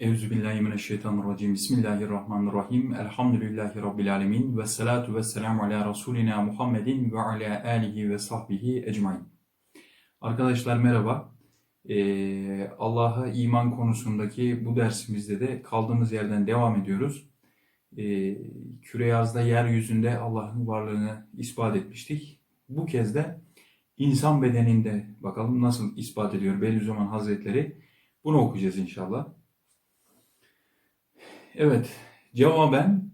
Euzubillahimineşşeytanirracim. Bismillahirrahmanirrahim. Elhamdülillahi Rabbil alemin. Ve salatu ve selamu ala Resulina Muhammedin ve ala alihi ve sahbihi ecmain. Arkadaşlar merhaba. Ee, Allah'a iman konusundaki bu dersimizde de kaldığımız yerden devam ediyoruz. Ee, küre yazda yeryüzünde Allah'ın varlığını ispat etmiştik. Bu kez de insan bedeninde bakalım nasıl ispat ediyor Bediüzzaman Hazretleri. Bunu okuyacağız inşallah. Evet, cevaben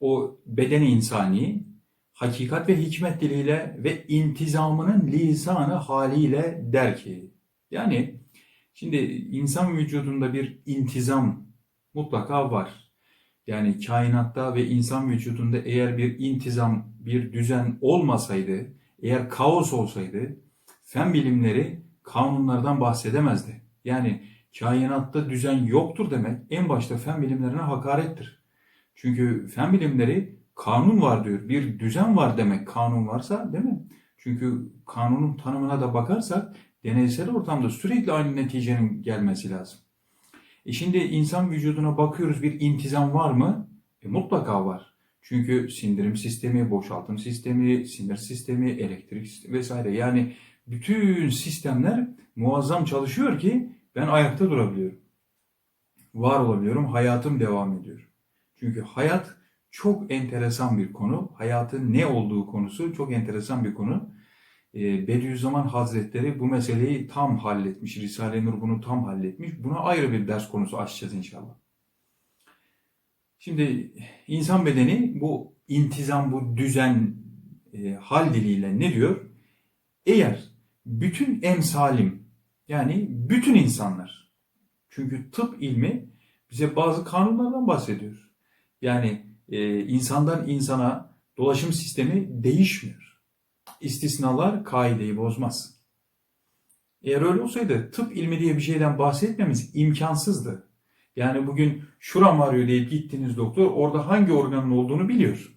o bedeni insani hakikat ve hikmet diliyle ve intizamının lisanı haliyle der ki yani şimdi insan vücudunda bir intizam mutlaka var. Yani kainatta ve insan vücudunda eğer bir intizam, bir düzen olmasaydı, eğer kaos olsaydı fen bilimleri kanunlardan bahsedemezdi. Yani kainatta düzen yoktur demek en başta fen bilimlerine hakarettir. Çünkü fen bilimleri kanun var diyor. Bir düzen var demek kanun varsa değil mi? Çünkü kanunun tanımına da bakarsak deneysel ortamda sürekli aynı neticenin gelmesi lazım. E şimdi insan vücuduna bakıyoruz bir intizam var mı? E mutlaka var. Çünkü sindirim sistemi, boşaltım sistemi, sinir sistemi, elektrik sistemi vesaire. Yani bütün sistemler muazzam çalışıyor ki ben ayakta durabiliyorum. Var olabiliyorum, hayatım devam ediyor. Çünkü hayat çok enteresan bir konu. Hayatın ne olduğu konusu çok enteresan bir konu. Ee, Bediüzzaman Hazretleri bu meseleyi tam halletmiş. Risale-i Nur bunu tam halletmiş. Buna ayrı bir ders konusu açacağız inşallah. Şimdi insan bedeni bu intizam, bu düzen e, hal diliyle ne diyor? Eğer bütün emsalim yani bütün insanlar çünkü tıp ilmi bize bazı kanunlardan bahsediyor. Yani e, insandan insana dolaşım sistemi değişmiyor. İstisnalar kaideyi bozmaz. Eğer öyle olsaydı tıp ilmi diye bir şeyden bahsetmemiz imkansızdı. Yani bugün şuram ağrıyor deyip gittiğiniz doktor orada hangi organın olduğunu biliyor.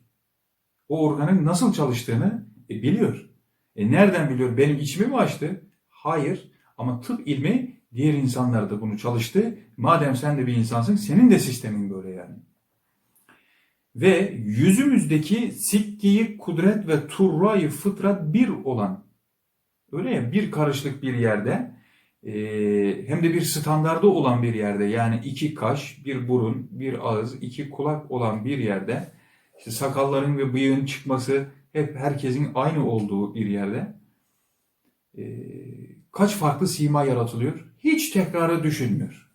O organın nasıl çalıştığını e, biliyor. E nereden biliyor? Benim içimi mi açtı? Hayır. Ama tıp ilmi diğer insanlar da bunu çalıştı. Madem sen de bir insansın senin de sistemin böyle yani. Ve yüzümüzdeki sikkiyi kudret ve turrayı fıtrat bir olan öyle ya bir karışlık bir yerde e, hem de bir standardı olan bir yerde yani iki kaş, bir burun, bir ağız, iki kulak olan bir yerde işte sakalların ve bıyığın çıkması hep herkesin aynı olduğu bir yerde e, kaç farklı sima yaratılıyor? Hiç tekrarı düşünmüyor.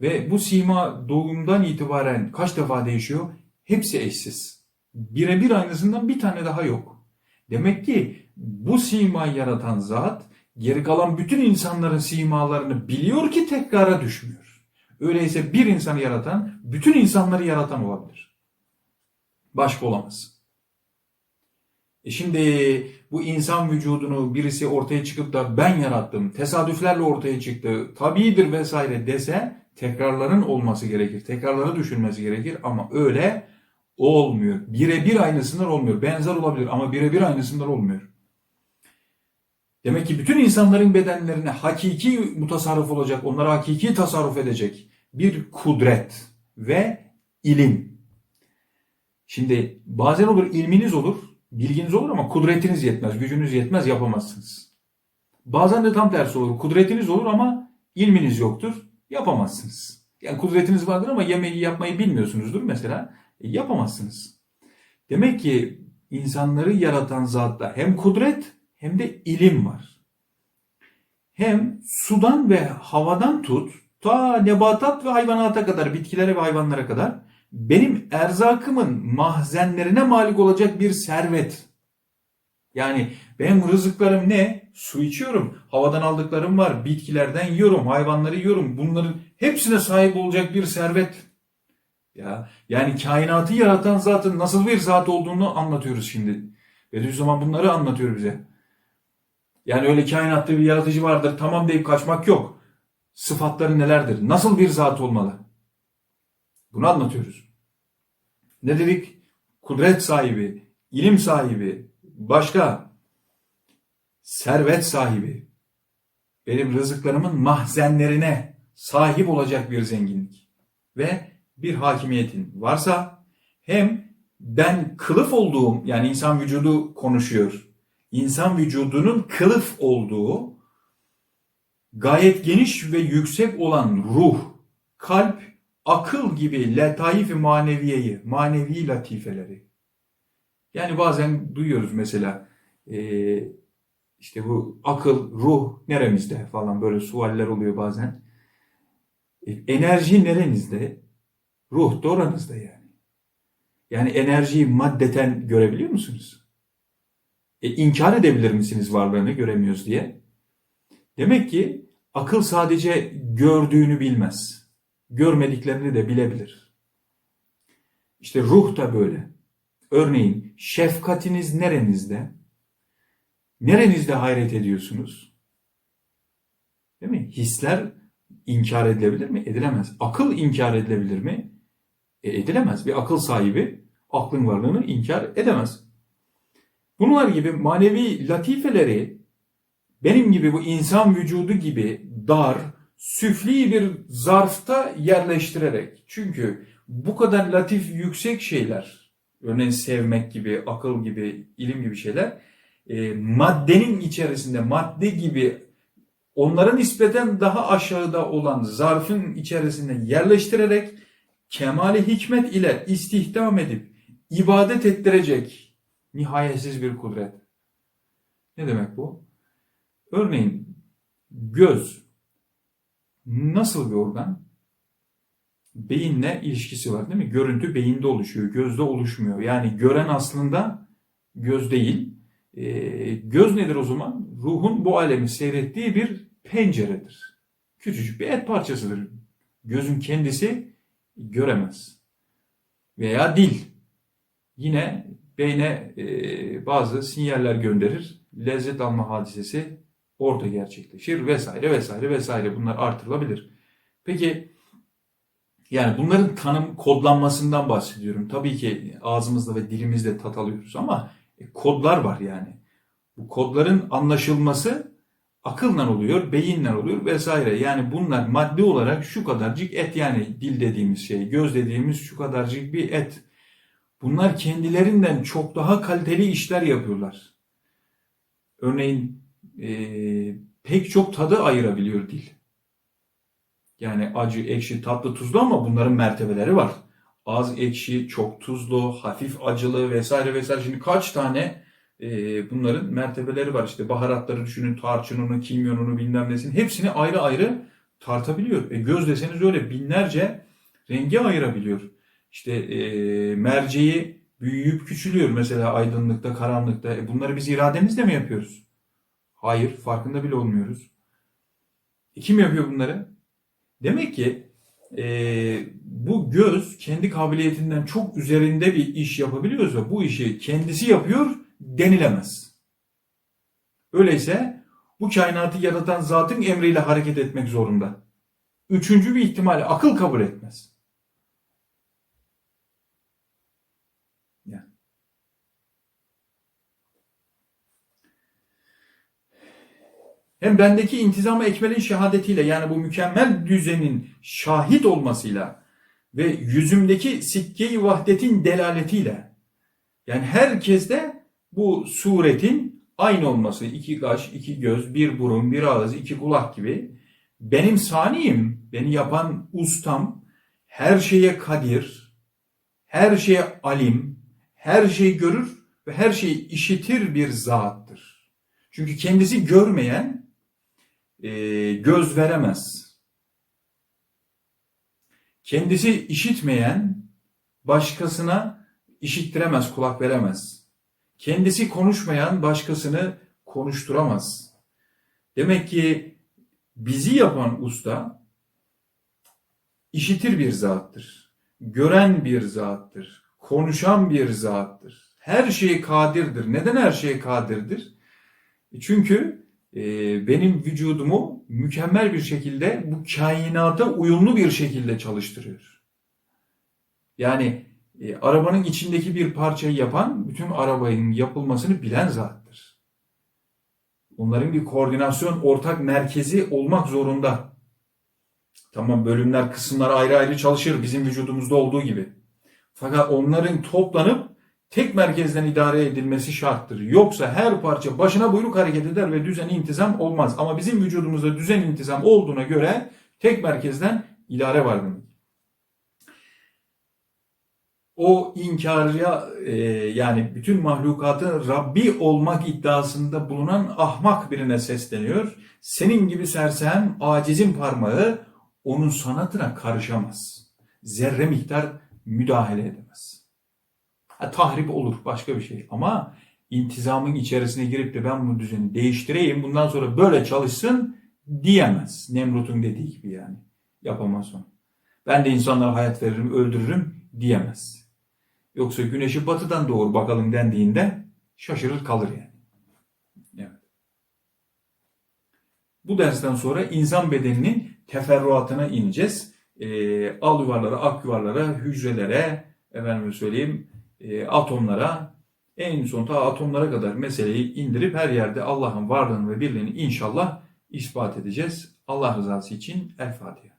Ve bu sima doğumdan itibaren kaç defa değişiyor? Hepsi eşsiz. Birebir aynısından bir tane daha yok. Demek ki bu simayı yaratan zat geri kalan bütün insanların simalarını biliyor ki tekrara düşmüyor. Öyleyse bir insanı yaratan bütün insanları yaratan olabilir. Başka olamaz. E şimdi bu insan vücudunu birisi ortaya çıkıp da ben yarattım, tesadüflerle ortaya çıktı, tabidir vesaire dese tekrarların olması gerekir. Tekrarları düşünmesi gerekir ama öyle olmuyor. Birebir aynısından olmuyor. Benzer olabilir ama birebir aynısından olmuyor. Demek ki bütün insanların bedenlerine hakiki mutasarrıf olacak, onlara hakiki tasarruf edecek bir kudret ve ilim. Şimdi bazen olur ilminiz olur, bilginiz olur ama kudretiniz yetmez, gücünüz yetmez, yapamazsınız. Bazen de tam tersi olur. Kudretiniz olur ama ilminiz yoktur, yapamazsınız. Yani kudretiniz vardır ama yemeği yapmayı bilmiyorsunuzdur mesela, e, yapamazsınız. Demek ki insanları yaratan zatta hem kudret hem de ilim var. Hem sudan ve havadan tut, ta nebatat ve hayvanata kadar, bitkilere ve hayvanlara kadar benim erzakımın mahzenlerine malik olacak bir servet. Yani benim rızıklarım ne? Su içiyorum. Havadan aldıklarım var. Bitkilerden yiyorum. Hayvanları yiyorum. Bunların hepsine sahip olacak bir servet. Ya yani kainatı yaratan zatın nasıl bir zat olduğunu anlatıyoruz şimdi. Bediüzzaman bunları anlatıyor bize. Yani öyle kainatta bir yaratıcı vardır tamam deyip kaçmak yok. Sıfatları nelerdir? Nasıl bir zat olmalı? Bunu anlatıyoruz. Ne dedik? Kudret sahibi, ilim sahibi, başka servet sahibi. Benim rızıklarımın mahzenlerine sahip olacak bir zenginlik ve bir hakimiyetin varsa hem ben kılıf olduğum yani insan vücudu konuşuyor. İnsan vücudunun kılıf olduğu gayet geniş ve yüksek olan ruh, kalp, akıl gibi letaif-i maneviyeyi, manevi latifeleri. Yani bazen duyuyoruz mesela eee, işte bu akıl, ruh neremizde falan böyle sualler oluyor bazen. E, enerji nerenizde? Ruh da oranızda yani. Yani enerjiyi maddeten görebiliyor musunuz? E, inkar edebilir misiniz varlığını göremiyoruz diye? Demek ki akıl sadece gördüğünü bilmez. Görmediklerini de bilebilir. İşte ruh da böyle. Örneğin şefkatiniz nerenizde? Nerenizde hayret ediyorsunuz? Değil mi? Hisler inkar edilebilir mi? Edilemez. Akıl inkar edilebilir mi? E, edilemez. Bir akıl sahibi aklın varlığını inkar edemez. Bunlar gibi manevi latifeleri benim gibi bu insan vücudu gibi dar, süfli bir zarfta yerleştirerek. Çünkü bu kadar latif yüksek şeyler, örneğin sevmek gibi, akıl gibi, ilim gibi şeyler e, maddenin içerisinde madde gibi onlara nispeten daha aşağıda olan zarfın içerisine yerleştirerek kemali hikmet ile istihdam edip ibadet ettirecek nihayetsiz bir kudret. Ne demek bu? Örneğin göz nasıl bir organ? Beyinle ilişkisi var değil mi? Görüntü beyinde oluşuyor, gözde oluşmuyor. Yani gören aslında göz değil. Ee, göz nedir o zaman? Ruhun bu alemi seyrettiği bir penceredir. Küçücük bir et parçasıdır. Gözün kendisi göremez. Veya dil. Yine beyne e, bazı sinyaller gönderir. Lezzet alma hadisesi orada gerçekleşir vesaire vesaire vesaire bunlar artırılabilir. Peki yani bunların tanım kodlanmasından bahsediyorum. Tabii ki ağzımızda ve dilimizde tat alıyoruz ama e, kodlar var yani. Bu kodların anlaşılması akılla oluyor, beyinle oluyor vesaire. Yani bunlar maddi olarak şu kadarcık et yani dil dediğimiz şey, göz dediğimiz şu kadarcık bir et. Bunlar kendilerinden çok daha kaliteli işler yapıyorlar. Örneğin e, pek çok tadı ayırabiliyor dil. Yani acı, ekşi, tatlı, tuzlu ama bunların mertebeleri var. Az ekşi, çok tuzlu, hafif acılı vesaire vesaire. Şimdi kaç tane e, bunların mertebeleri var. İşte baharatları düşünün, tarçınını, kimyonunu bilmem nesini. Hepsini ayrı ayrı tartabiliyor. E, göz deseniz öyle binlerce rengi ayırabiliyor. İşte e, merceği büyüyüp küçülüyor. Mesela aydınlıkta, karanlıkta. E, bunları biz irademizle mi yapıyoruz? Hayır, farkında bile olmuyoruz. E, kim yapıyor bunları? Demek ki e, bu göz kendi kabiliyetinden çok üzerinde bir iş yapabiliyorsa bu işi kendisi yapıyor denilemez. Öyleyse bu kainatı yaratan zatın emriyle hareket etmek zorunda. Üçüncü bir ihtimali akıl kabul etmez. Yani. Hem bendeki intizam ekmelin şehadetiyle yani bu mükemmel düzenin şahit olmasıyla ve yüzümdeki sikke-i vahdetin delaletiyle yani herkeste bu suretin aynı olması iki kaş, iki göz, bir burun, bir ağız, iki kulak gibi benim saniyim, beni yapan ustam her şeye kadir, her şeye alim, her şeyi görür ve her şeyi işitir bir zattır. Çünkü kendisi görmeyen e, göz veremez. Kendisi işitmeyen başkasına işittiremez, kulak veremez. Kendisi konuşmayan başkasını konuşturamaz. Demek ki bizi yapan usta işitir bir zattır. Gören bir zattır. Konuşan bir zattır. Her şeye kadirdir. Neden her şeye kadirdir? Çünkü e, benim vücudumu mükemmel bir şekilde bu kainata uyumlu bir şekilde çalıştırıyor. Yani e, arabanın içindeki bir parçayı yapan bütün arabanın yapılmasını bilen zattır. Onların bir koordinasyon ortak merkezi olmak zorunda. Tamam bölümler, kısımlar ayrı ayrı çalışır bizim vücudumuzda olduğu gibi. Fakat onların toplanıp tek merkezden idare edilmesi şarttır. Yoksa her parça başına buyruk hareket eder ve düzen intizam olmaz. Ama bizim vücudumuzda düzen intizam olduğuna göre tek merkezden idare var demek. O inkarya e, yani bütün mahlukatın Rabbi olmak iddiasında bulunan ahmak birine sesleniyor. Senin gibi sersem acizin parmağı onun sanatına karışamaz. Zerre miktar müdahale edemez. Ha, tahrip olur başka bir şey ama intizamın içerisine girip de ben bu düzeni değiştireyim bundan sonra böyle çalışsın diyemez. Nemrut'un dediği gibi yani. Yapamaz onu. Ben de insanlara hayat veririm, öldürürüm diyemez. Yoksa güneşi batıdan doğur bakalım dendiğinde şaşırır kalır yani. Evet. Bu dersten sonra insan bedeninin teferruatına ineceğiz. Ee, al yuvarlara, ak yuvarlara, hücrelere, efendim söyleyeyim, e, atomlara, en son ta atomlara kadar meseleyi indirip her yerde Allah'ın varlığını ve birliğini inşallah ispat edeceğiz. Allah rızası için El Fatiha.